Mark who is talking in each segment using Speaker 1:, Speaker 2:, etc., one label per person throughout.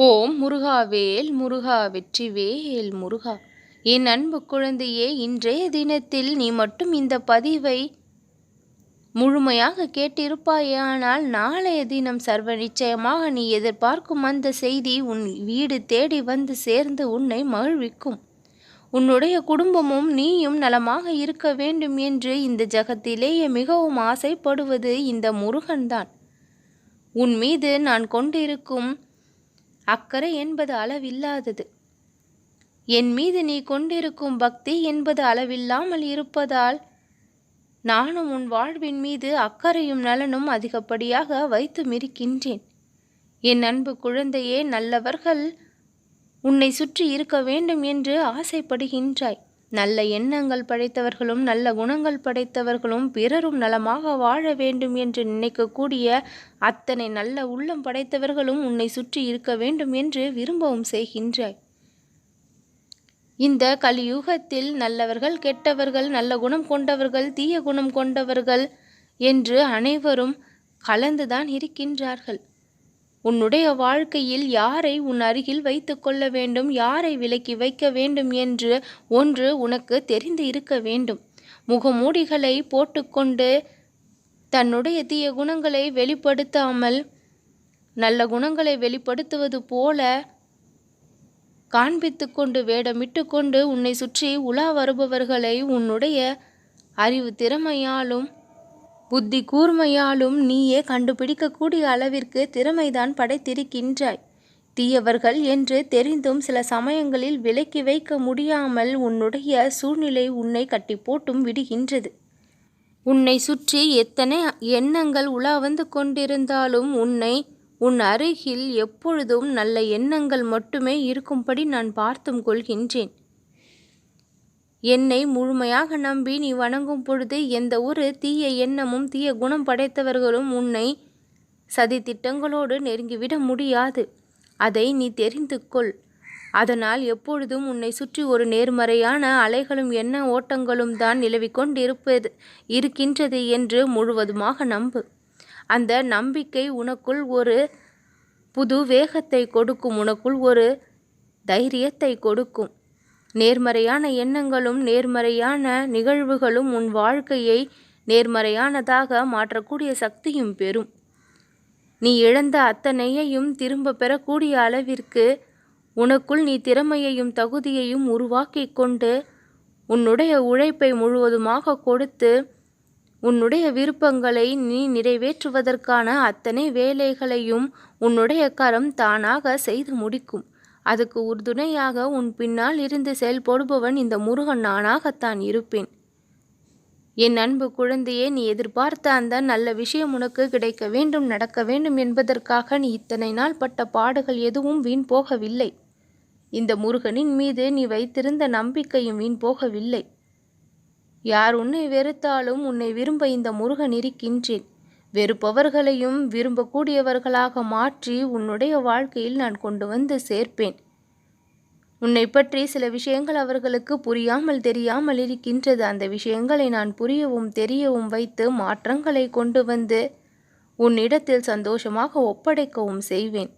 Speaker 1: ஓம் முருகாவேல் முருகா வெற்றிவேல் முருகா. என் அன்பு குழந்தையே இன்றைய தினத்தில் நீ மட்டும் இந்த பதிவை முழுமையாக கேட்டிருப்பாயானால் நாளைய தினம் சர்வ நிச்சயமாக நீ எதிர்பார்க்கும் அந்த செய்தி உன் வீடு தேடி வந்து சேர்ந்து உன்னை மகிழ்விக்கும். உன்னுடைய குடும்பமும் நீயும் நலமாக இருக்க வேண்டும் என்று இந்த ஜகத்திலேயே மிகவும் ஆசைப்படுவது இந்த முருகன்தான். உன் மீது நான் கொண்டிருக்கும் அக்கறை என்பது அளவில்லாதது. என் மீது நீ கொண்டிருக்கும் பக்தி என்பது அளவில்லாமல் இருப்பதால் நானும் உன் வாழ்வின் மீது அக்கறையும் நலனும் அதிகப்படியாக வைத்து மிருக்கின்றேன். என் அன்பு குழந்தையே நல்லவர்கள் உன்னை சுற்றி இருக்க வேண்டும் என்று ஆசைப்படுகின்றாய். நல்ல எண்ணங்கள் படைத்தவர்களும் நல்ல குணங்கள் படைத்தவர்களும் பிறரும் நலமாக வாழ வேண்டும் என்று நினைக்கக்கூடிய அத்தனை நல்ல உள்ளம் படைத்தவர்களும் உன்னை சுற்றி இருக்க வேண்டும் என்று விரும்பவும் செய்கின்றாய். இந்த கலியுகத்தில் நல்லவர்கள் கெட்டவர்கள் நல்ல குணம் கொண்டவர்கள் தீய குணம் கொண்டவர்கள் என்று அனைவரும் கலந்துதான் இருக்கின்றார்கள். உன்னுடைய வாழ்க்கையில் யாரை உன் அருகில் வைத்து கொள்ள வேண்டும்? யாரை விலக்கி வைக்க வேண்டும் என்று ஒன்று உனக்கு தெரிந்து இருக்க வேண்டும். முகமூடிகளை போட்டுக்கொண்டு தன்னுடைய தீய குணங்களை வெளிப்படுத்தாமல் நல்ல குணங்களை வெளிப்படுத்துவது போல காண்பித்து கொண்டு வேடமிட்டு கொண்டு உன்னை சுற்றி உலா வருபவர்களை உன்னுடைய அறிவு திறமையாலும் புத்தி கூர்மையாலும் நீயே கண்டுபிடிக்கக்கூடிய அளவிற்கு திறமைதான் படைத்திருக்கின்றாய். தீயவர்கள் என்று தெரிந்தும் சில சமயங்களில் விலக்கி வைக்க முடியாமல் உன்னுடைய சூழ்நிலை உன்னை கட்டி போட்டும் விடுகின்றது. உன்னை சுற்றி எத்தனை எண்ணங்கள் உலா வந்து கொண்டிருந்தாலும் உன்னை உன் அருகில் எப்பொழுதும் நல்ல எண்ணங்கள் மட்டுமே இருக்கும்படி நான் பார்த்தும் கொள்கின்றேன். என்னை முழுமையாக நம்பி நீ வணங்கும் பொழுது எந்த ஒரு தீய எண்ணமும் தீய குணம் படைத்தவர்களும் உன்னை சதி திட்டங்களோடு நெருங்கிவிட முடியாது. அதை நீ தெரிந்து கொள் அதனால் எப்பொழுதும் உன்னை சுற்றி ஒரு நேர்மறையான அலைகளும் எண்ண ஓட்டங்களும் தான் நிலவிக்கொண்டிருப்பது இருக்கின்றது என்று முழுவதுமாக நம்பு. அந்த நம்பிக்கை உனக்குள் ஒரு புது வேகத்தை கொடுக்கும் உனக்குள் ஒரு தைரியத்தை கொடுக்கும். நேர்மறையான எண்ணங்களும் நேர்மறையான நிகழ்வுகளும் உன் வாழ்க்கையை நேர்மறையானதாக மாற்றக்கூடிய சக்தியும் பெறும். நீ இழந்த அத்தனையையும் திரும்ப பெறக்கூடிய அளவிற்கு உனக்குள் நீ திறமையையும் தகுதியையும் உருவாக்கி கொண்டு உன்னுடைய உழைப்பை முழுவதுமாக கொடுத்து உன்னுடைய விருப்பங்களை நீ நிறைவேற்றுவதற்கான அத்தனை வேலைகளையும் உன்னுடைய கரம் தானாக செய்து முடிக்கும். அதுக்கு உறுதுணையாக உன் பின்னால் இருந்து செயல்படுபவன் இந்த முருகன் நானாகத்தான் இருப்பேன். என் அன்பு குழந்தையே நீ எதிர்பார்த்த அந்த நல்ல விஷயம் உனக்கு கிடைக்க வேண்டும் நடக்க வேண்டும் என்பதற்காக நீ இத்தனை நாள் பட்ட பாடுகள் எதுவும் வீண் போகவில்லை. இந்த முருகனின் மீது நீ வைத்திருந்த நம்பிக்கையும் வீண் போகவில்லை. யார் உன்னை வெறுத்தாலும் உன்னை விரும்ப இந்த முருகன் இருக்கின்றேன். வெறுப்பவர்களையும் விரும்பக்கூடியவர்களாக மாற்றி உன்னுடைய வாழ்க்கையில் நான் கொண்டு வந்து சேர்ப்பேன். உன்னை பற்றி சில விஷயங்கள் அவர்களுக்கு புரியாமல் தெரியாமல் இருக்கின்றது. அந்த விஷயங்களை நான் புரியவும் தெரியவும் வைத்து மாற்றங்களை கொண்டு வந்து உன்னிடத்தில் சந்தோஷமாக ஒப்படைக்கவும் செய்வேன்.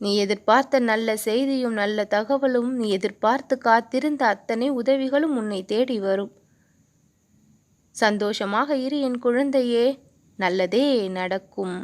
Speaker 1: நீ எதிர்பார்த்த நல்ல செய்தியும் நல்ல தகவலும் நீ எதிர்பார்த்து காத்திருந்த அத்தனை உதவிகளும் உன்னை தேடி வரும். சந்தோஷமாக இரு என் குழந்தையே. நல்லதே நடக்கும்.